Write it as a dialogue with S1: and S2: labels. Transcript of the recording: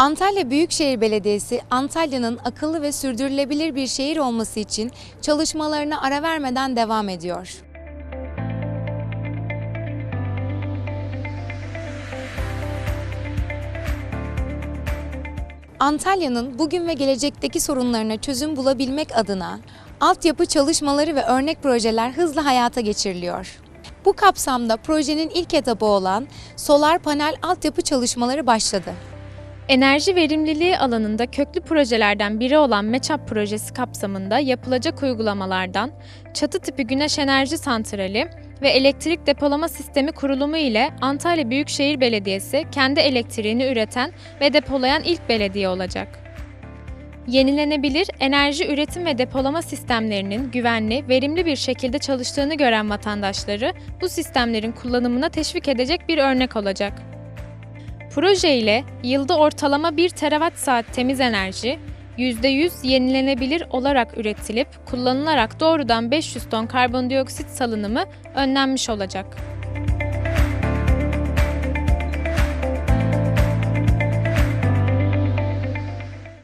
S1: Antalya Büyükşehir Belediyesi, Antalya'nın akıllı ve sürdürülebilir bir şehir olması için çalışmalarına ara vermeden devam ediyor. Antalya'nın bugün ve gelecekteki sorunlarına çözüm bulabilmek adına altyapı çalışmaları ve örnek projeler hızla hayata geçiriliyor. Bu kapsamda projenin ilk etabı olan solar panel altyapı çalışmaları başladı.
S2: Enerji verimliliği alanında köklü projelerden biri olan MEÇAP projesi kapsamında yapılacak uygulamalardan çatı tipi güneş enerji santrali ve elektrik depolama sistemi kurulumu ile Antalya Büyükşehir Belediyesi kendi elektriğini üreten ve depolayan ilk belediye olacak. Yenilenebilir enerji üretim ve depolama sistemlerinin güvenli, verimli bir şekilde çalıştığını gören vatandaşları bu sistemlerin kullanımına teşvik edecek bir örnek olacak. Proje ile yılda ortalama 1 terawatt saat temiz enerji, %100 yenilenebilir olarak üretilip kullanılarak doğrudan 500 ton karbondioksit salınımı önlenmiş olacak.